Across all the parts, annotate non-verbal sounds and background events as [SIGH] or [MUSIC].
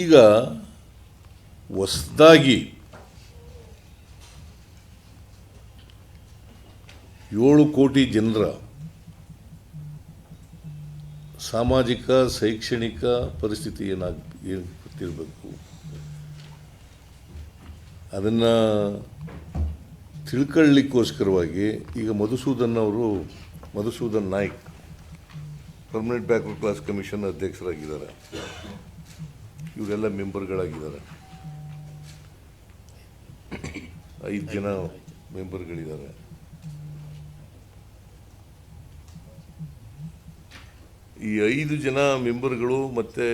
ಈಗ ಹೊಸದಾಗಿ ಏಳು ಕೋಟಿ ಜನರ ಸಾಮಾಜಿಕ, ಶೈಕ್ಷಣಿಕ ಪರಿಸ್ಥಿತಿ ಏನಾಗ, ಏನು ಗೊತ್ತಿರಬೇಕು? ಅದನ್ನು ತಿಳ್ಕೊಳ್ಳಿಕ್ಕೋಸ್ಕರವಾಗಿ ಈಗ ಮಧುಸೂದನ್ ಅವರು, Madhusudan Naik permanent backward class commission ಅಧ್ಯಕ್ಷರಾಗಿದ್ದಾರೆ. ಇವರೆಲ್ಲ ಮೆಂಬರ್ಗಳಾಗಿದ್ದಾರೆ. ಐದು ಜನ ಮೆಂಬರ್ಗಳಿದ್ದಾರೆ. ಈ ಐದು ಜನ ಮೆಂಬರ್ಗಳು ಮತ್ತು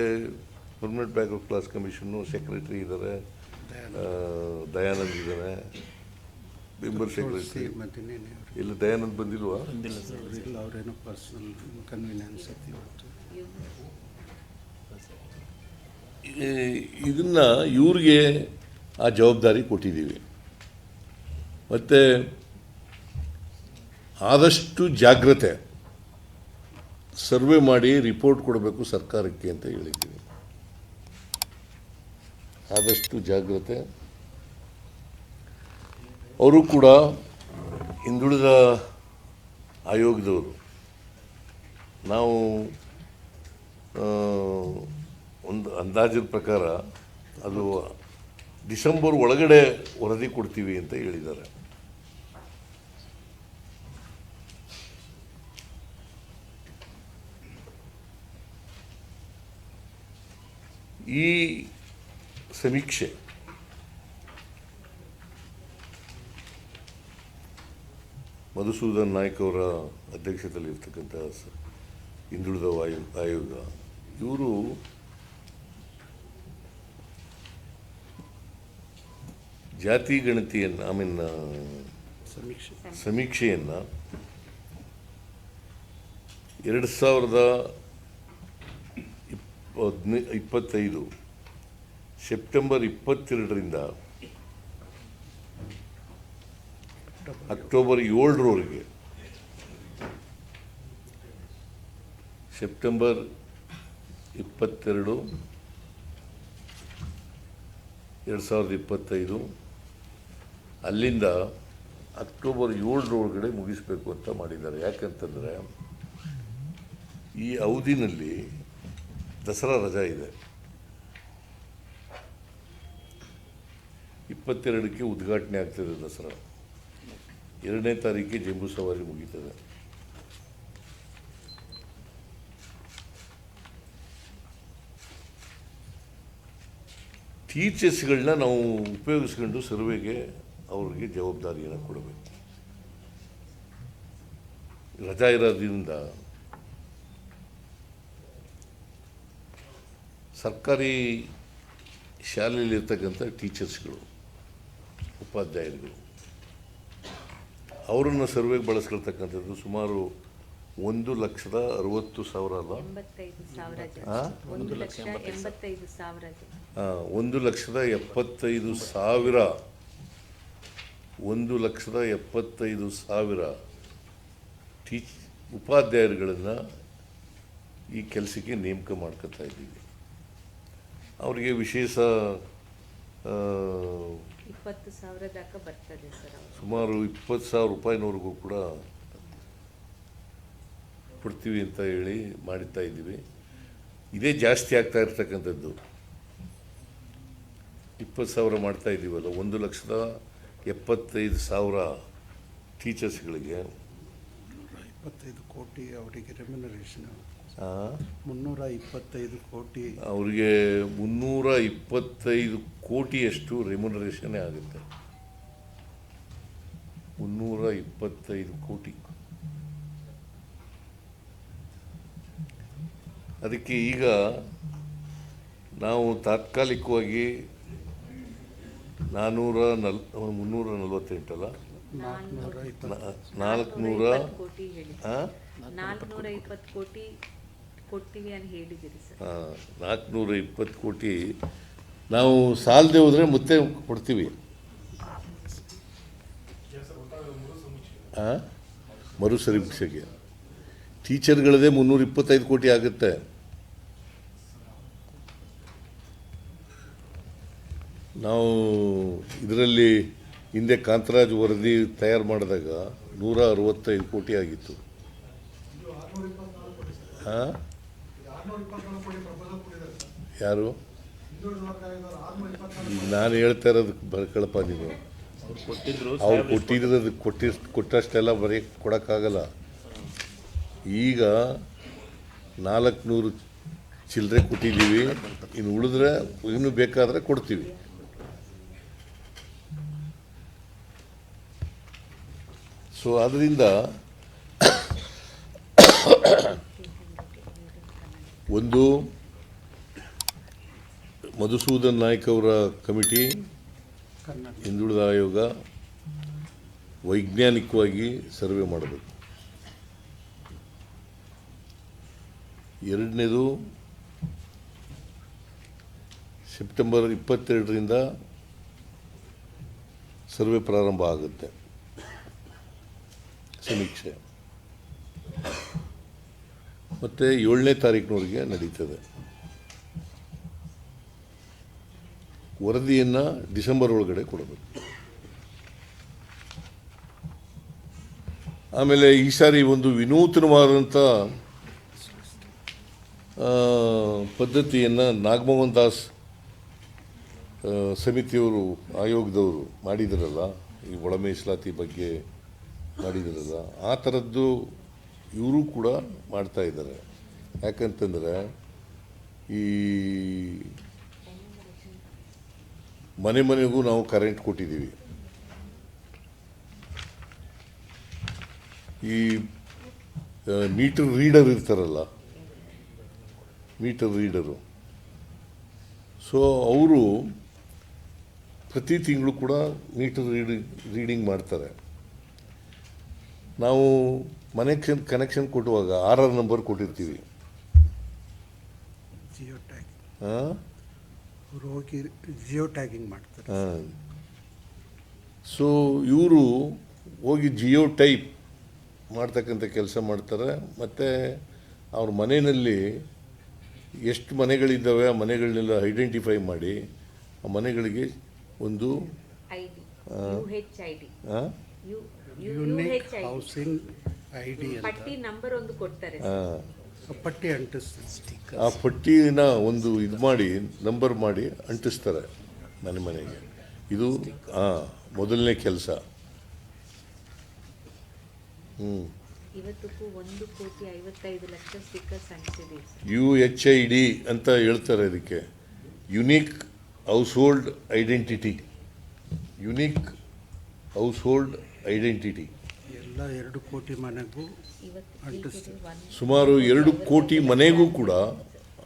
permanent of class commission secretary ಇದ್ದಾರೆ. ದಯಾನಂದ್. ಇದ್ದಾರೆ. Member secretary. ಇಲ್ಲ ದಯಾನಂದ್ ಬಂದಿಲ್ವಾ? ಬಂದಿಲ್ಲ ಸರ್ ಅವರೇನೋ ಪರ್ಸನಲ್ ಕನ್ವೀನಿಯನ್ಸ್ ಇವತ್ತು. ಇದನ್ನ ಇವ್ರಿಗೆ ಆ ಜವಾಬ್ದಾರಿ ಕೊಟ್ಟಿದ್ದೀವಿ. ಮತ್ತು ಆದಷ್ಟು ಜಾಗ್ರತೆ ಸರ್ವೆ ಮಾಡಿ ರಿಪೋರ್ಟ್ ಕೊಡಬೇಕು ಸರ್ಕಾರಕ್ಕೆ ಅಂತ ಹೇಳಿದ್ದೀವಿ. ಆದಷ್ಟು ಜಾಗ್ರತೆ. ಅವರು ಕೂಡ ಹಿಂದುಳಿದ ಆಯೋಗದವರು. ನಾವು ಒಂದು ಅಂದಾಜಿನ ಪ್ರಕಾರ ಅದು ಡಿಸೆಂಬರ್ ಒಳಗಡೆ ವರದಿ ಕೊಡ್ತೀವಿ ಅಂತ ಹೇಳಿದ್ದಾರೆ. ಈ ಸಮೀಕ್ಷೆ ಮಧುಸೂದನ್ ನಾಯ್ಕ ಅವರ ಅಧ್ಯಕ್ಷತೆಯಲ್ಲಿ ಇರ್ತಕ್ಕಂಥ ಹಿಂದುಳಿದ ಆಯೋ ಆಯೋಗ, ಇವರು ಜಾತಿ ಗಣತಿಯನ್ನು ಐ ಮೀನ್ ಸಮೀಕ್ಷೆ. ಸಮೀಕ್ಷೆಯನ್ನು ಎರಡು ಸಾವಿರದ ಇಪ್ಪದ್ನೇ ಇಪ್ಪತ್ತೈದು ಸೆಪ್ಟೆಂಬರ್ ಇಪ್ಪತ್ತೆರಡರಿಂದ ಅಕ್ಟೋಬರ್ ಏಳರವರೆಗೆ ಸೆಪ್ಟೆಂಬರ್ ಇಪ್ಪತ್ತೆರಡು ಎರಡು ಸಾವಿರದ ಇಪ್ಪತ್ತೈದು ಅಲ್ಲಿಂದ ಅಕ್ಟೋಬರ್ ಏಳರೊಳಗಡೆ ಮುಗಿಸ್ಬೇಕು ಅಂತ ಮಾಡಿದ್ದಾರೆ. ಯಾಕಂತಂದರೆ ಈ ಅವಧಿನಲ್ಲಿ ದಸರಾ ರಜಾ ಇದೆ. ಇಪ್ಪತ್ತೆರಡಕ್ಕೆ ಉದ್ಘಾಟನೆ ಆಗ್ತದೆ ದಸರಾ. ಎರಡನೇ ತಾರೀಕಿಗೆ ಜಂಬೂ ಸವಾರಿ ಮುಗೀತದೆ. ಟೀಚರ್ಸ್ಗಳನ್ನ ನಾವು ಉಪಯೋಗಿಸ್ಕೊಂಡು ಸರ್ವೆಗೆ ಅವ್ರಿಗೆ ಜವಾಬ್ದಾರಿಯನ್ನು ಕೊಡಬೇಕು. ರಜಾ ಇರೋದ್ರಿಂದ ಸರ್ಕಾರಿ ಶಾಲೆಯಲ್ಲಿರ್ತಕ್ಕಂಥ ಟೀಚರ್ಸ್ಗಳು ಉಪಾಧ್ಯಾಯರುಗಳು ಅವರನ್ನು ಸರ್ವೆಗೆ ಬಳಸ್ಕೊಳ್ತಕ್ಕಂಥದ್ದು ಸುಮಾರು ಒಂದು ಲಕ್ಷದ ಅರವತ್ತು ಸಾವಿರ ಅಲ್ಲ? ಒಂದು ಲಕ್ಷದ ಎಪ್ಪತ್ತೈದು ಸಾವಿರ ಒಂದು ಲಕ್ಷದ ಎಪ್ಪತ್ತೈದು ಸಾವಿರ ಟೀಚ್ ಉಪಾಧ್ಯಾಯರುಗಳನ್ನು ಈ ಕೆಲಸಕ್ಕೆ ನೇಮಕ ಮಾಡ್ಕೋತಾ ಇದ್ದೀವಿ. ಅವರಿಗೆ ವಿಶೇಷ ಸುಮಾರು ಇಪ್ಪತ್ತು ಸಾವಿರ ರೂಪಾಯಿನವರೆಗೂ ಕೂಡ ಕೊಡ್ತೀವಿ ಅಂತ ಹೇಳಿ ಮಾಡುತ್ತಾ ಇದ್ದೀವಿ. ಇದೇ ಜಾಸ್ತಿ ಆಗ್ತಾ ಇರ್ತಕ್ಕಂಥದ್ದು. ಇಪ್ಪತ್ತು ಸಾವಿರ ಮಾಡ್ತಾ ಇದ್ದೀವಲ್ಲ ಒಂದು ಲಕ್ಷದ ಎಪ್ಪತ್ತೈದು ಸಾವಿರ ಟೀಚರ್ಸ್ಗಳಿಗೆ. ಇಪ್ಪತ್ತೈದು ಕೋಟಿ ಅವರಿಗೆ ರೆಮ್ಯುನರೇಷನ್ ಮುನ್ನೂರ ಇಪ್ಪತ್ತೈದು ಕೋಟಿ. ಅವರಿಗೆ ಮುನ್ನೂರ ಇಪ್ಪತ್ತೈದು ಕೋಟಿಯಷ್ಟು ರೆಮ್ಯುನರೇಷನ್ನೇ ಆಗುತ್ತೆ. ಮುನ್ನೂರ ಇಪ್ಪತ್ತೈದು ಕೋಟಿ. ಅದಕ್ಕೆ ಈಗ ನಾವು ತಾತ್ಕಾಲಿಕವಾಗಿ ನಾನ್ನೂರ ನಲ್ ಮುನ್ನೂರ ನಲ್ವತ್ತೆಂಟಲ್ಲ? ನಾಲ್ಕುನೂರ ನಾಲ್ಕುನೂರ ಇಪ್ಪತ್ತು ಕೋಟಿ ಹೇಳಿ. ಆ? ನಾಲ್ಕುನೂರ ಇಪ್ಪತ್ತು ಕೋಟಿ ಕೊಡ್ತೀವಿ ಅಂತ ಹೇಳಿದಿರಿ ಸರ್. ಆ, ನಾಲ್ಕುನೂರ ಇಪ್ಪತ್ತು ಕೋಟಿ ನಾವು ಸಾಲದೆ ಹೋದರೆ ಮತ್ತೆ ಕೊಡ್ತೀವಿ. ಹಾಂ ಮರು ಸಮೀಕ್ಷೆಗೆ ಟೀಚರ್ಗಳದೇ ಮುನ್ನೂರ ಇಪ್ಪತ್ತೈದು ಕೋಟಿ ಆಗುತ್ತೆ. ನಾವು ಇದರಲ್ಲಿ ಹಿಂದೆ ಕಾಂತರಾಜ್ ವರದಿ ತಯಾರು ಮಾಡಿದಾಗ ನೂರ ಅರವತ್ತೈದು ಕೋಟಿ ಆಗಿತ್ತು. ಹಾಂ? ಯಾರು? ನಾನು ಹೇಳ್ತಾ ಇರೋದು ಬರ್ಕಳಪ್ಪ ನೀವು. ಅವ್ರು ಕೊಟ್ಟಿರೋದು ಕೊಟ್ಟಿ ಕೊಟ್ಟಷ್ಟೆಲ್ಲ ಬರೀ ಕೊಡೋಕ್ಕಾಗಲ್ಲ. ಈಗ ನಾಲ್ಕುನೂರು ಚಿಲ್ಲರೆ ಕೊಟ್ಟಿದ್ದೀವಿ. ಇನ್ನು ಉಳಿದ್ರೆ ಇನ್ನೂ ಬೇಕಾದರೆ ಕೊಡ್ತೀವಿ. ಸೊ ಅದರಿಂದ ಒಂದು ಮಧುಸೂದನ್ ನಾಯ್ಕ ಅವರ ಕಮಿಟಿ ಹಿಂದುಳಿದ ಆಯೋಗ ವೈಜ್ಞಾನಿಕವಾಗಿ ಸರ್ವೆ ಮಾಡಬೇಕು. ಎರಡನೇದು ಸೆಪ್ಟೆಂಬರ್ ಇಪ್ಪತ್ತೆರಡರಿಂದ ಸರ್ವೆ ಪ್ರಾರಂಭ ಆಗುತ್ತೆ. ಸಮೀಕ್ಷೆ. ಮತ್ತು ಏಳನೇ ತಾರೀಕಿನವರೆಗೆ ನಡೀತದೆ. ವರದಿಯನ್ನು ಡಿಸೆಂಬರ್ ಒಳಗಡೆ ಕೊಡಬೇಕು. ಆಮೇಲೆ ಈ ಸಾರಿ ಒಂದು ವಿನೂತನವಾದಂಥ ಪದ್ಧತಿಯನ್ನು ನಾಗಮೋಹನ್ ದಾಸ್ ಸಮಿತಿಯವರು, ಆಯೋಗದವರು ಮಾಡಿದ್ರಲ್ಲ, ಈ ಒಳ ಮೀಸಲಾತಿ ಬಗ್ಗೆ ಮಾಡಿದ್ರಲ್ಲ ಆ ಥರದ್ದು ಇವರು ಕೂಡ ಮಾಡ್ತಾ ಇದ್ದಾರೆ. ಯಾಕಂತಂದರೆ ಈ ಮನೆ ಮನೆಗೂ ನಾವು ಕರೆಂಟ್ ಕೊಟ್ಟಿದ್ದೀವಿ. ಈ ಮೀಟರ್ ರೀಡರ್ ಇರ್ತಾರಲ್ಲ. ಮೀಟರ್ ರೀಡರು ಸೊ ಅವರು ಪ್ರತಿ ತಿಂಗಳು ಕೂಡ ಮೀಟರ್ ರೀಡಿಂಗ್ ರೀಡಿಂಗ್ ಮಾಡ್ತಾರೆ. ನಾವು ಮನೆ ಕನೆಕ್ಷನ್ ಕೊಡುವಾಗ ಆರ್ ಆರ್ ನಂಬರ್ ಕೊಟ್ಟಿರ್ತೀವಿ. ಜಿಯೋ ಟ್ಯಾಗ್ ಹಾಂ ಅವ್ರು ಜಿಯೋ ಟ್ಯಾಗಿಂಗ್ ಮಾಡ್ತಾರೆ. ಸೊ ಇವರು ಹೋಗಿ ಜಿಯೋ ಟೈಪ್ ಮಾಡ್ತಕ್ಕಂಥ ಕೆಲಸ ಮಾಡ್ತಾರೆ. ಮತ್ತು ಅವ್ರ ಮನೆಯಲ್ಲಿ ಎಷ್ಟು ಮನೆಗಳಿದ್ದಾವೆ ಆ ಮನೆಗಳನ್ನೆಲ್ಲ ಐಡೆಂಟಿಫೈ ಮಾಡಿ ಆ ಮನೆಗಳಿಗೆ ಒಂದು I D U H I D U U unique housing I D ಅಂತ. ಪಟ್ಟಿ ನಂಬರ್ ಒಂದು ಕೊಡ್ತಾರೆ ಆ, ಪಟ್ಟಿ ಅಂಟಿಸ್ತಾರೆ. ಆ ಪಟ್ಟಿನ ಒಂದು ಇದು ಮಾಡಿ ನಂಬರ್ ಮಾಡಿ ಅಂಟಿಸ್ತಾರೆ ಮನೆ ಮನೆಗೆ. ಇದು ಹಾಂ ಮೊದಲನೇ ಕೆಲಸ. ಹ್ಞೂ ಇವತ್ತಿಗೂ ಒಂದು ಕೋಟಿ ಐವತ್ತೈದು lakh stickers ಅಂಟಿಸಿದ್ದೀವಿ sir. U H I D ಅಂತ ಹೇಳ್ತಾರೆ ಇದಕ್ಕೆ. Unique household identity unique household identity? ಎಲ್ಲ ಎರಡು ಕೋಟಿ ಮನೆಗೂ ಸುಮಾರು ಎರಡು ಕೋಟಿ ಮನೆಗೂ ಕೂಡ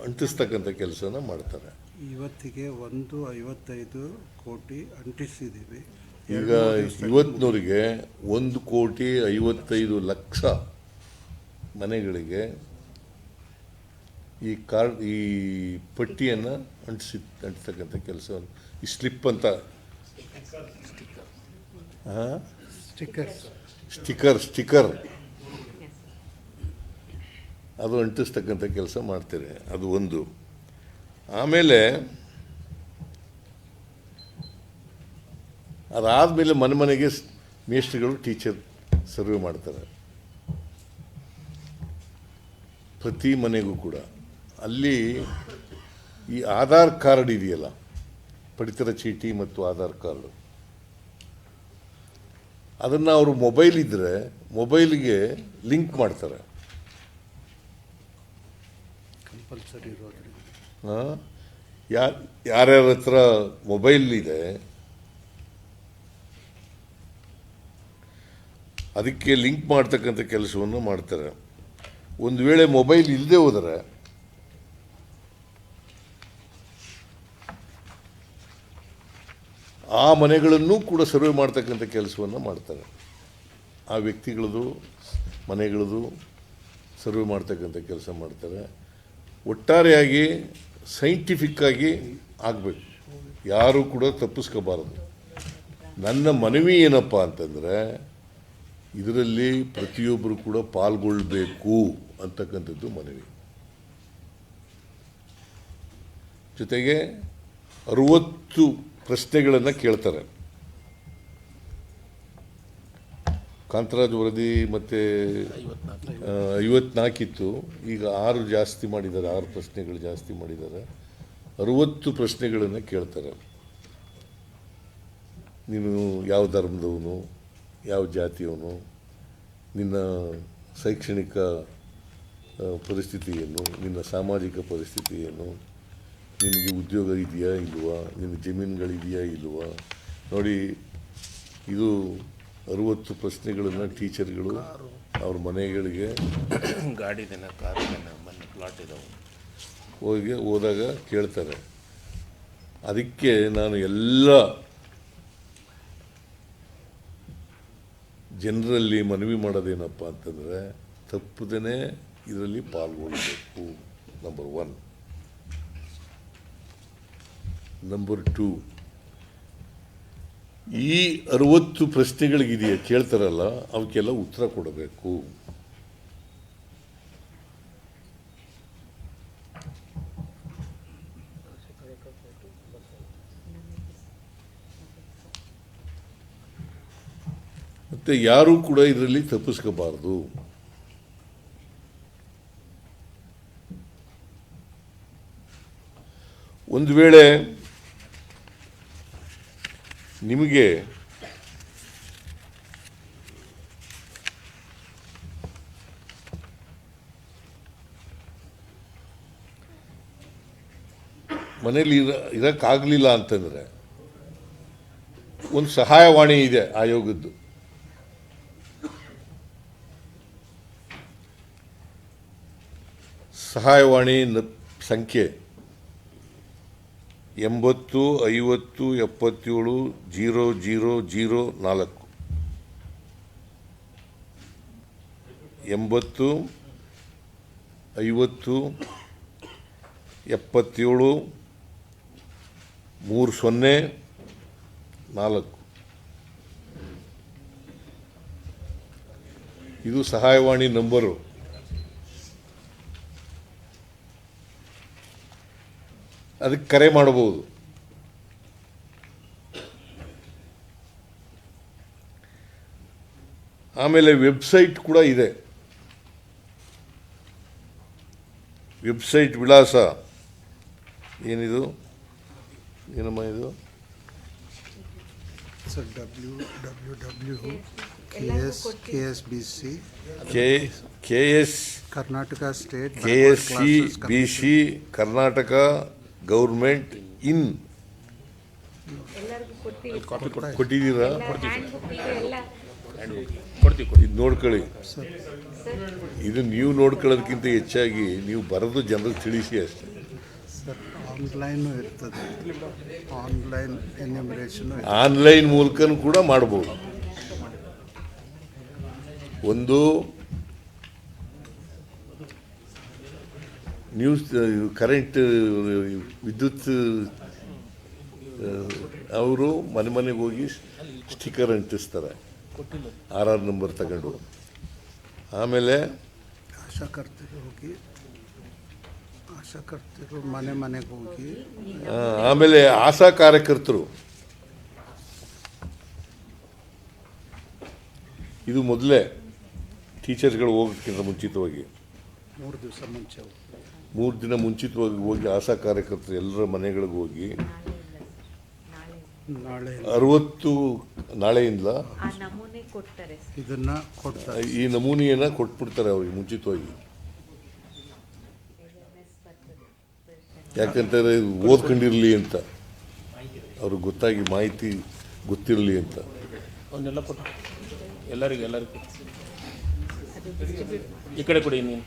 ಅಂಟಿಸ್ತಕ್ಕಂಥ ಕೆಲಸನ ಮಾಡ್ತಾರೆ. ಇವತ್ತಿಗೆ ಒಂದು ಐವತ್ತೈದು ಕೋಟಿ ಅಂಟಿಸಿದ್ದೀವಿ. ಈಗ ಇವತ್ತಿನವರಿಗೆ ಒಂದು ಕೋಟಿ ಐವತ್ತೈದು ಲಕ್ಷ ಮನೆಗಳಿಗೆ ಈ ಕಾರ್ಡ್ ಈ ಪಟ್ಟಿಯನ್ನು ಅಂಟಿಸಿ ಅಂಟಿಸ್ತಕ್ಕಂಥ ಕೆಲಸವನ್ನು ಈ ಸ್ಲಿಪ್ ಅಂತ. ಹಾಂ? ಸ್ಟಿಕ್ಕರ್ಸ್ ಸ್ಟಿಕರ್ Yes, ಅದು ಅಂಟಿಸ್ತಕ್ಕಂಥ ಕೆಲಸ ಮಾಡ್ತಾರೆ. ಅದು ಒಂದು. ಆಮೇಲೆ ಅದಾದಮೇಲೆ ಮನೆ ಮನೆಗೆ ಮೇಸ್ಟ್ರಿಗಳು ಟೀಚರ್ ಸರ್ವೆ ಮಾಡ್ತಾರೆ. ಪ್ರತಿ ಮನೆಗೂ ಕೂಡ. ಅಲ್ಲಿ ಈ ಆಧಾರ್ ಕಾರ್ಡ್ ಇದೆಯಲ್ಲ? ಪಡಿತರ ಚೀಟಿ ಮತ್ತು ಆಧಾರ್ ಕಾರ್ಡು. ಅದನ್ನು ಅವರು ಮೊಬೈಲ್ ಇದ್ದರೆ ಮೊಬೈಲಿಗೆ ಲಿಂಕ್ ಮಾಡ್ತಾರೆ. ಯಾರು ಯಾರ್ಯಾರ ಹತ್ರ ಮೊಬೈಲ್ ಇದೆ ಅದಕ್ಕೆ ಲಿಂಕ್ ಮಾಡ್ತಕ್ಕಂಥ ಕೆಲಸವನ್ನು ಮಾಡ್ತಾರೆ. ಒಂದು ವೇಳೆ ಮೊಬೈಲ್ ಇಲ್ಲದೆ ಹೋದರೆ ಆ ಮನೆಗಳನ್ನೂ ಕೂಡ ಸರ್ವೆ ಮಾಡ್ತಕ್ಕಂಥ ಕೆಲಸವನ್ನು ಮಾಡ್ತಾರೆ. ಆ ವ್ಯಕ್ತಿಗಳದು ಮನೆಗಳದು ಸರ್ವೆ ಮಾಡ್ತಕ್ಕಂಥ ಕೆಲಸ ಮಾಡ್ತಾರೆ. ಒಟ್ಟಾರೆಯಾಗಿ ಸೈಂಟಿಫಿಕ್ಕಾಗಿ ಆಗಬೇಕು. ಯಾರೂ ಕೂಡ ತಪ್ಪಿಸ್ಕೋಬಾರದು. ನನ್ನ ಮನವಿ ಏನಪ್ಪ ಅಂತಂದರೆ, ಇದರಲ್ಲಿ ಪ್ರತಿಯೊಬ್ಬರು ಕೂಡ ಪಾಲ್ಗೊಳ್ಬೇಕು ಅಂತಕ್ಕಂಥದ್ದು ಮನವಿ. ಜೊತೆಗೆ ಅರುವತ್ತು ಪ್ರಶ್ನೆಗಳನ್ನು ಕೇಳ್ತಾರೆ. ಕಾಂತರಾಜ್ ವರದಿ ಮತ್ತು ಐವತ್ನಾಲ್ಕಿತ್ತು. ಈಗ ಆರು ಜಾಸ್ತಿ ಮಾಡಿದ್ದಾರೆ, ಆರು ಪ್ರಶ್ನೆಗಳು ಜಾಸ್ತಿ ಮಾಡಿದ್ದಾರೆ. ಅರುವತ್ತು ಪ್ರಶ್ನೆಗಳನ್ನು ಕೇಳ್ತಾರೆ. ನೀನು ಯಾವ ಧರ್ಮದವನು, ಯಾವ ಜಾತಿಯವನು, ನಿನ್ನ ಶೈಕ್ಷಣಿಕ ಪರಿಸ್ಥಿತಿ ಏನು ನಿನ್ನ ಸಾಮಾಜಿಕ ಪರಿಸ್ಥಿತಿ ಏನು ನಿನಗೆ ಉದ್ಯೋಗ ಇದೆಯಾ ಇಲ್ವಾ? ನಿನ್ನ ಜಮೀನುಗಳಿದೆಯಾ ಇಲ್ವಾ? ನೋಡಿ ಇದು ಅರುವತ್ತು ಪ್ರಶ್ನೆಗಳನ್ನು ಟೀಚರ್ಗಳು ಅವ್ರ ಮನೆಗಳಿಗೆ [COUGHS] ಗಾಡಿದೇನ ದಿನ ಮನೆ ಪ್ಲಾಟ್ ಇದಾವೆ. ಹೋಗಿ ಹೋದಾಗ ಕೇಳ್ತಾರೆ. ಅದಕ್ಕೆ ನಾನು ಎಲ್ಲ ಜನರಲ್ಲಿ ಮನವಿ ಮಾಡೋದೇನಪ್ಪ ಅಂತಂದರೆ ತಪ್ಪದೇ ಇದರಲ್ಲಿ ಪಾಲ್ಗೊಳ್ಬೇಕು ನಂಬರ್ ಒನ್ ನಂಬರ್ ಟೂ ಈ ಅರವತ್ತು ಪ್ರಶ್ನೆಗಳಿಗಿದೆಯಾ ಕೇಳ್ತಾರಲ್ಲ, ಅವಕ್ಕೆಲ್ಲ ಉತ್ತರ ಕೊಡಬೇಕು. ಮತ್ತು ಯಾರೂ ಕೂಡ ಇದರಲ್ಲಿ ತಪ್ಪಿಸ್ಕೋಬಾರ್ದು. ಒಂದು ವೇಳೆ ನಿಮಗೆ ಮನೇಲಿ ಇರ ಇರೋಕ್ಕಾಗಲಿಲ್ಲ ಅಂತಂದರೆ ಒಂದು ಸಹಾಯವಾಣಿ ಇದೆ ಆಯೋಗದ್ದು. ಸಹಾಯವಾಣಿ ಸಂಖ್ಯೆ ಎಂಬತ್ತು, ಐವತ್ತು, ಎಪ್ಪತ್ತೇಳು, ಜೀರೋ ಜೀರೋ ಜೀರೋ, ನಾಲ್ಕು. ಎಂಬತ್ತು, ಐವತ್ತು, ಎಪ್ಪತ್ತೇಳು, ಮೂರು ಸೊನ್ನೆ, ನಾಲ್ಕು. ಇದು ಸಹಾಯವಾಣಿ ನಂಬರು. ಅದಕ್ಕೆ ಕರೆ ಮಾಡಬಹುದು. ಆಮೇಲೆ ವೆಬ್ಸೈಟ್ ಕೂಡ ಇದೆ. ವೆಬ್ಸೈಟ್ ವಿಳಾಸ ಏನಿದು? ಏನಮ್ಮ ಇದು? Sir W W W K S K S B C K K S Karnataka state K S C B C Karnataka government in. ಕೊಟ್ಟಿದ್ದೀರಾ? ಇದು ನೋಡ್ಕೊಳ್ಳಿ ಸರ್. ಇದು ನೀವು ನೋಡ್ಕೊಳ್ಳೋದಕ್ಕಿಂತ ಹೆಚ್ಚಾಗಿ ನೀವು ಬರೆದು ಜನರಿಗೆ ತಿಳಿಸಿ ಅಷ್ಟೇ. ಸರ್ ಆನ್ಲೈನು ಇರ್ತದೆ. ಆನ್ಲೈನ್ ಎನ್ಯುಮರೇಷನು ಆನ್ಲೈನ್ ಮೂಲಕನೂ ಕೂಡ ಮಾಡ್ಬೋದು. ಒಂದು ನ್ಯೂಸ್ ಕರೆಂಟ್ ವಿದ್ಯುತ್ ಅವರು ಮನೆ ಮನೆಗೆ ಹೋಗಿ ಸ್ಟಿಕ್ಕರ್ ಅಂಟಿಸ್ತಾರೆ. ಆರ್ ಆರ್ ನಂಬರ್ ತಗೊಂಡು. ಆಮೇಲೆ ಆಶಾಕರ್ತರು ಹೋಗಿ ಆಶಾಕರ್ತರು ಮನೆ ಮನೆಗೆ ಹೋಗಿ. ಆಮೇಲೆ ಆಶಾ ಕಾರ್ಯಕರ್ತರು. ಇದು ಮೊದಲೇ ಟೀಚರ್ಸ್ಗಳು ಹೋಗೋಕ್ಕಿಂತ ಮುಂಚಿತವಾಗಿ. ಮೂರು ದಿವಸ ಮುಂಚೆ ಮೂರು ದಿನ ಮುಂಚಿತವಾಗಿ ಹೋಗಿ ಆಶಾ ಕಾರ್ಯಕರ್ತರು ಎಲ್ಲರ ಮನೆಗಳಿಗೆ ಹೋಗಿ ನಾಳೆ ನಾಳೆ ಅರವತ್ತು ನಾಳೆಯಿಂದ ಆ ನಮೂನೆ ಕೊಡ್ತಾರೆ. ಇದನ್ನ ಕೊಡ್ತಾರೆ. ಈ ನಮೂನೆಯನ್ನ ಕೊಟ್ಬಿಡ್ತಾರೆ ಅವ್ರಿಗೆ ಮುಂಚಿತವಾಗಿ. ಯಾಕಂತಂದರೆ ಓದ್ಕೊಂಡಿರಲಿ ಅಂತ. ಅವ್ರಿಗೆ ಗೊತ್ತಾಗಿ ಮಾಹಿತಿ ಗೊತ್ತಿರಲಿ ಅಂತ. ಅವನ್ನೆಲ್ಲ ಕೊಟ್ಟು ಎಲ್ಲರಿಗೂ ಎಲ್ಲರಿಗೂ. ಈ ಕಡೆ ಕೊಡಿ ನೀನು.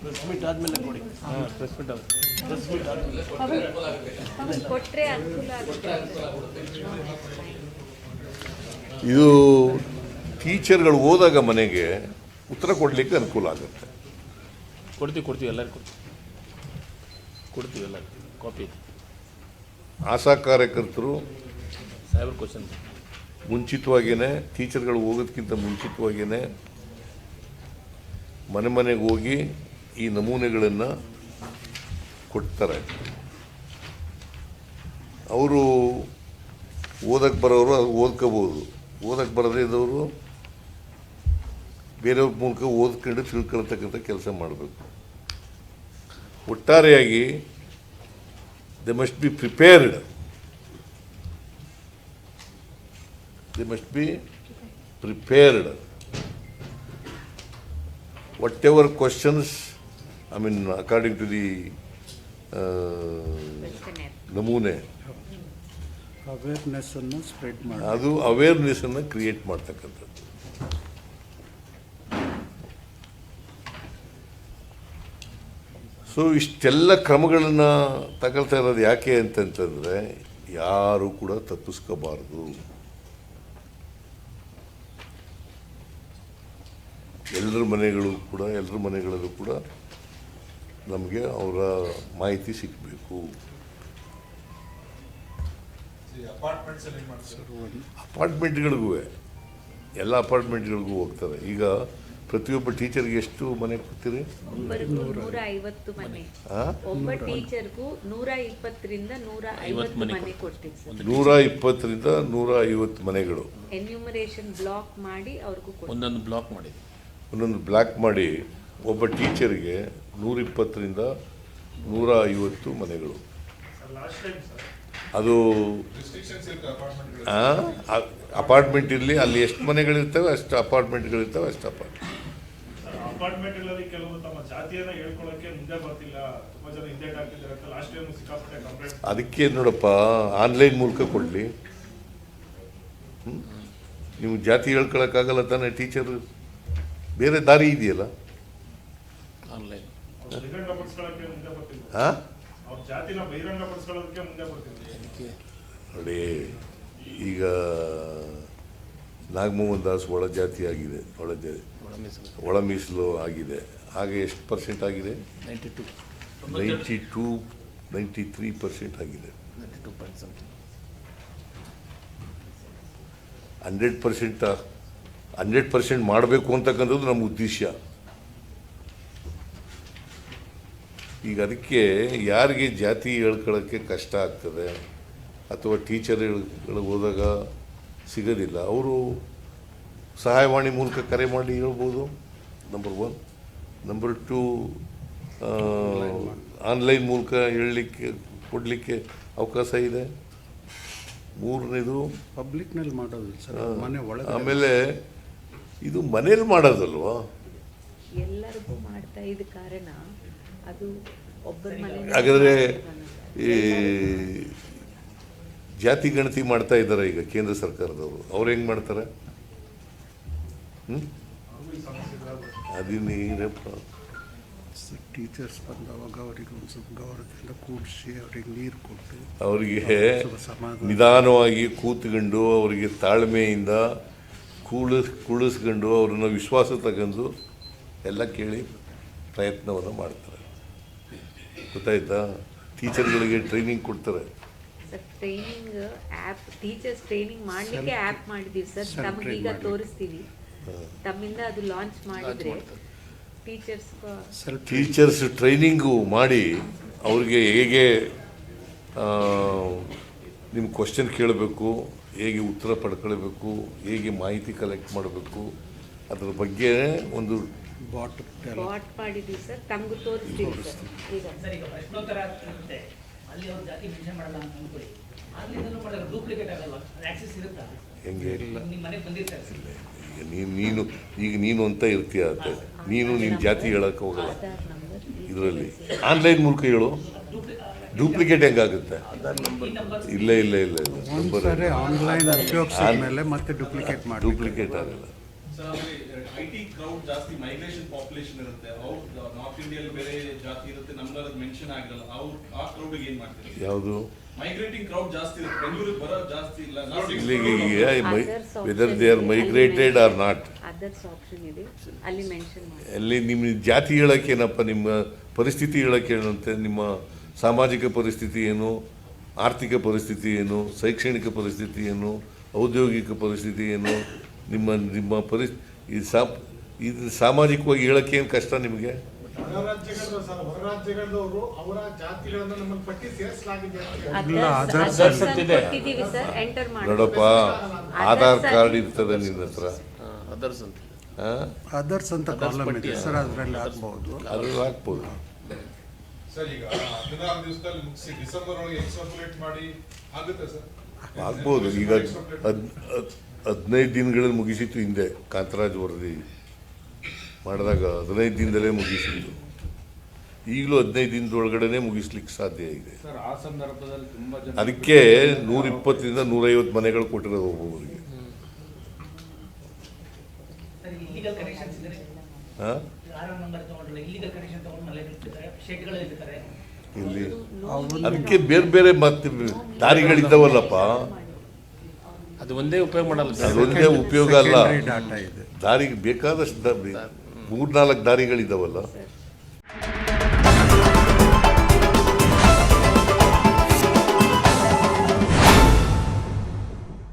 ಪ್ರೆಸ್ ಮೀಟ್ ಆದಮೇಲೆ ಕೊಡಿ ಹಾಂ ಪ್ರೆಸ್ ಮೀಟ್ ಹೌದು ಕೊಟ್ಟರೆ ಅನುಕೂಲ ಆಗುತ್ತೆ ಇದು ಟೀಚರ್ಗಳು ಹೋದಾಗ ಮನೆಗೆ ಉತ್ತರ ಕೊಡ್ಲಿಕ್ಕೆ ಅನುಕೂಲ ಆಗುತ್ತೆ. ಕೊಡ್ತೀವಿ ಕೊಡ್ತೀವಿ ಎಲ್ಲರಿಗೂ ಕೊಡ್ತೀವಿ. ಕೊಡ್ತೀವಿ ಎಲ್ಲ ಕಾಪಿ ಆಶಾ ಕಾರ್ಯಕರ್ತರು ಸಾಹೇಬ್ರ ಕ್ವಶನ್ ಮುಂಚಿತವಾಗಿಯೇ ಟೀಚರ್ಗಳು ಹೋಗೋದಕ್ಕಿಂತ ಮುಂಚಿತವಾಗಿಯೇ ಮನೆ ಮನೆಗೆ ಹೋಗಿ ಈ ನಮೂನೆಗಳನ್ನು ಕೊಡ್ತಾರೆ. ಅವರು ಓದಕ್ಕೆ ಬರೋರು ಅದು ಓದ್ಕೋಬೋದು ಓದಕ್ಕೆ ಬರದೇ ಇದ್ದವರು ಬೇರೆಯವ್ರ ಮೂಲಕ ಓದ್ಕೊಂಡು ತಿಳ್ಕೊಳ್ತಕ್ಕಂಥ ಕೆಲಸ ಮಾಡಬೇಕು. ಒಟ್ಟಾರೆಯಾಗಿ they must be prepared they must be prepared whatever questions, I mean, according to the uh, ನಮೂನೆ. ಅವೇರ್ನೆಸ್ಸನ್ನು ಸ್ಪ್ರೆಡ್ ಮಾಡಿ. ಅದು ಅವೇರ್ನೆಸ್ಸನ್ನು ಕ್ರಿಯೇಟ್ ಮಾಡ್ತಕ್ಕಂಥದ್ದು. ಸೊ ಇಷ್ಟೆಲ್ಲ ಕ್ರಮಗಳನ್ನು ತಗೊಳ್ತಾ ಇರೋದು ಯಾಕೆ ಅಂತಂತಂದರೆ ಯಾರು ಕೂಡ ತಪ್ಪಿಸ್ಕೋಬಾರ್ದು. ಎಲ್ಲರ ಮನೆಗಳು ಕೂಡ ಎಲ್ಲರ ಮನೆಗಳಲ್ಲೂ ಕೂಡ ನಮಗೆ ಅವರ ಮಾಹಿತಿ ಸಿಗಬೇಕು. ಅಪಾರ್ಟ್ಮೆಂಟ್ಗಳಿಗೂ ಎಲ್ಲ ಅಪಾರ್ಟ್ಮೆಂಟ್ಗಳಿಗೂ ಹೋಗ್ತಾರೆ. ಈಗ ಪ್ರತಿಯೊಬ್ಬ ಟೀಚರ್ಗೆ ಎಷ್ಟು ಮನೆ ಕೊಡ್ತೀರಿ? ನೂರ ಐವತ್ತು ಮನೆ ಒಬ್ಬ ಟೀಚರ್ಗೂ ನೂರ ಇಪ್ಪತ್ತರಿಂದ ನೂರ ಐವತ್ತು ಮನೆಗಳು. ಎನ್ಯೂಮರೇಷನ್ ಬ್ಲಾಕ್ ಮಾಡಿ ಅವ್ರಿಗೂ ಒಂದೊಂದು ಬ್ಲಾಕ್ ಮಾಡಿದ್ವಿ ಒಂದೊಂದು ಬ್ಲ್ಯಾಕ್ ಮಾಡಿ ಒಬ್ಬ ಟೀಚರ್ಗೆ ನೂರಿಪ್ಪತ್ತರಿಂದ ನೂರ ಐವತ್ತು ಮನೆಗಳು ಅದು ಅಪಾರ್ಟ್ಮೆಂಟ್ ಇರಲಿ ಅಲ್ಲಿ ಎಷ್ಟು ಮನೆಗಳಿರ್ತವೆ ಅಷ್ಟು ಅಪಾರ್ಟ್ಮೆಂಟ್ಗಳಿರ್ತವೆ ಅಷ್ಟು ಅಪಾರ್ಟ್ಮೆಂಟ್ ಅಪಾರ್ಟ್ಮೆಂಟ್ಗಳಲ್ಲಿ ಕೆಲವರು ತಮ್ಮ ಜಾತಿಯನ್ನ ಹೇಳ್ಕೊಳ್ಳೋಕೆ ಮುಂದೆ ಬರ್ತಿಲ್ಲ. ತುಂಬಾ ಜನ ಹಿಂದೇಟ್ ಆಗ್ತಿದ್ದಾರೆ ಅಂತ ಲಾಸ್ಟ್ ಟೈಮ್ ಸಿಕ್ಕಾಪಟ್ಟೆ ಕಂಪ್ಲೇಂಟ್ ಅದಕ್ಕೆ ನೋಡಪ್ಪ ಆನ್ಲೈನ್ ಮೂಲಕ ಕೊಡಲಿ. ನೀವು ಜಾತಿ ಹೇಳ್ಕೊಳಕ್ಕಾಗಲ್ಲ ತಾನೇ ಟೀಚರ್? ಬೇರೆ ದಾರಿ ಇದೆಯಲ್ಲ? ಆನ್ಲೈನ್ ಹಾಂ? ನೋಡಿ ಈಗ ನಾಗಮೋಹನ್ ದಾಸ್ ಒಳ ಜಾತಿ ಆಗಿದೆ. ಒಳ ಜಾತಿ ಒಳ ಮೀಸಲು. ಆಗಿದೆ. ಹಾಗೆ ಎಷ್ಟು ಪರ್ಸೆಂಟ್ ಆಗಿದೆ? Ninety two. Ninety two ninety three percent ಆಗಿದೆ. Ninety two point something. Hundred percent hundred percent ಮಾಡಬೇಕು ಅಂತಕ್ಕಂಥದ್ದು ನಮ್ಮ ಉದ್ದೇಶ. ಈಗ ಅದಕ್ಕೆ ಯಾರಿಗೆ ಜಾತಿ ಹೇಳ್ಕೊಳ್ಳೋಕ್ಕೆ ಕಷ್ಟ ಆಗ್ತದೆ ಅಥವಾ ಟೀಚರ್ ಹೋದಾಗ ಸಿಗೋದಿಲ್ಲ. ಅವರು ಸಹಾಯವಾಣಿ ಮೂಲಕ ಕರೆ ಮಾಡಿ ಹೇಳ್ಬೋದು. Number one number two online ಮೂಲಕ ಹೇಳಲಿಕ್ಕೆ ಕೊಡಲಿಕ್ಕೆ ಅವಕಾಶ ಇದೆ. ಮೂರನೇದು ಪಬ್ಲಿಕ್ನಲ್ಲಿ ಮಾಡೋದು ಸರ್ ಮನೆ ಒಳಗೆ ಆಮೇಲೆ ಇದು ಮನೇಲಿ ಮಾಡೋದಲ್ವಾ? ಎಲ್ಲರಿಗೂ ಮಾಡ್ತಾ ಇದ್ದ ಕಾರಣ ಅದು ಒಬ್ಬರ ಮನೆ ಹಾಗಾದ್ರೆ ಈ ಜಾತಿ ಗಣತಿ ಮಾಡ್ತಾ ಇದ್ದಾರೆ ಈಗ ಕೇಂದ್ರ ಸರ್ಕಾರದವರು. ಅವ್ರು ಹೆಂಗೆ ಮಾಡ್ತಾರೆ? ಹ್ಮ್? ಅದೇನಪ್ಪ ಟೀಚರ್ಸ್ ಬಂದವಾಗ ಅವರಿಗೆ ಒಂದು ಸ್ವಲ್ಪ ಗೌರವದಿಂದ ಕೂಡಿಸಿ ಅವರಿಗೆ ನೀರು ಕೊಟ್ಟು ಅವರಿಗೆ ನಿಧಾನವಾಗಿ ಕೂತ್ಕೊಂಡು ಅವರಿಗೆ ತಾಳ್ಮೆಯಿಂದ ಕೂಳಿಸ್ ಕೂಳಿಸ್ಕೊಂಡು ಅವ್ರನ್ನ ವಿಶ್ವಾಸ ತಗೊಂಡು ಎಲ್ಲ ಕೇಳಿ ಪ್ರಯತ್ನವನ್ನು ಮಾಡ್ತಾರೆ. ಗೊತ್ತಾಯ್ತಾ? ಟೀಚರ್ಗಳಿಗೆ ಟ್ರೈನಿಂಗ್ ಕೊಡ್ತಾರೆ. Sir training app teachers training ಮಾಡಲಿಕ್ಕೆ ಆ್ಯಪ್ ಮಾಡಿದೀವಿ ಸರ್. ತಮಗೆ ಈಗ ತೋರಿಸ್ತೀವಿ. ತಮ್ಮಿಂದ ಅದು ಲಾಂಚ್ ಮಾಡಿದ್ರೆ ಟೀಚರ್ಸ್ ಟೀಚರ್ಸ್ ಟ್ರೈನಿಂಗು ಮಾಡಿ ಅವ್ರಿಗೆ ಹೇಗೆ ನಿಮ್ಮ ಕ್ವಶನ್ ಕೇಳಬೇಕು ಹೇಗೆ ಉತ್ತರ ಪಡ್ಕೊಳ್ಬೇಕು ಹೇಗೆ ಮಾಹಿತಿ ಕಲೆಕ್ಟ್ ಮಾಡಬೇಕು ಅದರ ಬಗ್ಗೆ ಒಂದು ಬಾಟ್ ಬಾಟ್ ಮಾಡಿದ್ದೀವಿ ಸರ್ ತಮಗೂ ತೋರಿಸ್ತೀವಿ ಸರ್. ಈಗ. ಸರ್ ಈಗ ಪ್ರಶ್ನೋತ್ತರ ಆಗ್ತಿರುತ್ತೆ ಅಲ್ಲಿ ಒಂದು ಜಾತಿ ಮೆನ್ಷನ್ ಮಾಡಲ್ಲ ಅಂತ ಅನ್ಕೊಳ್ಳಿ ಅಲ್ಲಿಂದಲೂ ಮಾಡಿದ್ರೆ ಡೂಪ್ಲಿಕೇಟ್ ಆಗಲ್ಲ ಆಕ್ಸೆಸ್ ಇರುತ್ತಾ? ಹೆಂಗೆ? ನಿಮ್ಮ ಮನೆಗೆ ಬಂದಿರ್ತಾರೆ. ಈಗ ನೀನು ನೀನು ಈಗ ನೀನು ಅಂತ ಇರ್ತೀಯ ಅಂತ. ನೀನು ನಿನ್ನ ಜಾತಿ ಹೇಳಕ್ಕೆ ಹೋಗಲ್ಲ. ಇದರಲ್ಲಿ. ಆನ್ಲೈನ್ ಮೂಲಕ ಹೇಳು. ಡೂಪ್ಲಿಕೇಟ್ ಹೆಂಗಾಗುತ್ತೆ? ಇಲ್ಲ ಇಲ್ಲ ಇಲ್ಲ ಇಲ್ಲ. ನಂಬರ್ ಒಂದ್ಸರಿ ಆನ್ಲೈನ್ ಉಪಯೋಗಿಸಿದ ಮೇಲೆ ಮತ್ತೆ ಡೂಪ್ಲಿಕೇಟ್ ಮಾಡಿ ಡೂಪ್ಲಿಕೇಟ್ ಆಗಲ್ಲ. ಸರ್ ಐ ಟಿ ಕ್ರೌಡ್ ಜಾಸ್ತಿ ಮೈಗ್ರೇಷನ್ ಪಾಪ್ಯುಲೇಷನ್ ಇರುತ್ತೆ. ಅವ್ರು ನಾರ್ತ್ ಇಂಡಿಯಲ್ಲಿ ಬೇರೆ ಜಾತಿ ಇರುತ್ತೆ ನಮ್ದ್ರಲ್ಲಿ ಅದು ಮೆನ್ಷನ್ ಆಗಿರಲ್ಲ ಅವ್ರು ಆ ಕ್ರೌಡ್ ಏನ್ ಮಾಡ್ತೀರಿ? ಯಾವುದು? ಮೈಗ್ರೇಟಿಂಗ್ ಕ್ರೌಡ್ ಜಾಸ್ತಿ ಇರುತ್ತೆ. ಬೆಂಗಳೂರಿಗೆ ಜಾಸ್ತಿ ಇಲ್ಲ. Whether they are migrated or not others option ಇದೆ. ಅಲ್ಲಿ ಮೆನ್ಷನ್ ಮಾಡಿ ಅಲ್ಲಿ ನಿಮ್ಮ ಜಾತಿ ಹೇಳೋಕ್ಕೇನಪ್ಪ ನಿಮ್ಮ ಪರಿಸ್ಥಿತಿ ಹೇಳೋಕ್ಕೇನಂತೆ ನಿಮ್ಮ ಸಾಮಾಜಿಕ ಪರಿಸ್ಥಿತಿ ಏನು ಆರ್ಥಿಕ ಪರಿಸ್ಥಿತಿ ಏನು ಶೈಕ್ಷಣಿಕ ಪರಿಸ್ಥಿತಿ ಏನು ಔದ್ಯೋಗಿಕ ಪರಿಸ್ಥಿತಿ ಏನು ನಿಮ್ಮ ನಿಮ್ಮ ಪರಿಸ್ ಈ ಸಾ ಇದು ಸಾಮಾಜಿಕವಾಗಿ ಹೇಳೋಕ್ಕೆ ಏನು ಕಷ್ಟ ನಿಮಗೆ? ನೋಡಪ್ಪ ಆಧಾರ್ ಕಾರ್ಡ್ ಇರ್ತದೆ ನಿನ್ನ ಹತ್ರ. ಅದರ್ಸ್ ಅಂತ. ಆ? ಅದರ್ಸ್ ಅಂತ ಕಾಲಮ್ ಇದೆ ಸರ್ ಅದರಲ್ಲಿ ಹಾಕ್ಬಹುದು ಅದರಲ್ಲಿ ಹಾಕ್ಬೋದು. ಸರ್ ಈಗ ಹದಿನಾರು ದಿವಸದಲ್ಲಿ ಮುಗಿಸಿ ಡಿಸೆಂಬರ್ ಒಳಗೆ ಎಕ್ಸ್ಟ್ರಾಪುಲೇಟ್ ಮಾಡಿ ಆಗುತ್ತೆ ಸರ್. ಆಗ್ಬೋದು. ಈಗ ಹದ್ ಹದ್- ಹದಿನೈದು ದಿನಗಳಲ್ಲಿ ಮುಗಿಸಿತ್ತು ಹಿಂದೆ ಕಾಂತರಾಜ್ ವರದಿ ಮಾಡಿದಾಗ ಹದಿನೈದು ದಿನದಲ್ಲೇ ಮುಗಿಸಿದ್ದು. ಈಗಲೂ ಹದಿನೈದು ದಿನದೊಳಗಡೆ ಮುಗಿಸ್ಲಿಕ್ಕೆ ಸಾಧ್ಯ ಇದೆ. ಸರ್ ಆ ಸಂದರ್ಭದಲ್ಲಿ ತುಂಬಾ ಜನ ಅದಕ್ಕೆ ನೂರ ಇಪ್ಪತ್ತರಿಂದ ನೂರೈವತ್ತು ಮನೆಗಳು ಕೊಟ್ಟಿರೋದು ಒಬ್ಬೊಬ್ಬರಿಗೆ. ಹಾಂ? ಇಲ್ಲಿ. ಅದಕ್ಕೆ ಬೇರೆ ಬೇರೆ ಮತ್ತೆ ದಾರಿಗಳಿದ್ದಾವಲ್ಲಪ್ಪ. ಅದು ಒಂದೇ ಉಪಯೋಗ ಮಾಡಲ್ಲ ಸರ್. ಅದೊಂದೇ ಉಪಯೋಗ ಅಲ್ಲ. ಡಾಟಾ ಇದೆ. ದಾರಿಗೆ ಬೇಕಾದಷ್ಟು ಮೂರ್ನಾಲ್ಕು ದಾರಿಗಳಿದ್ದಾವಲ್ಲ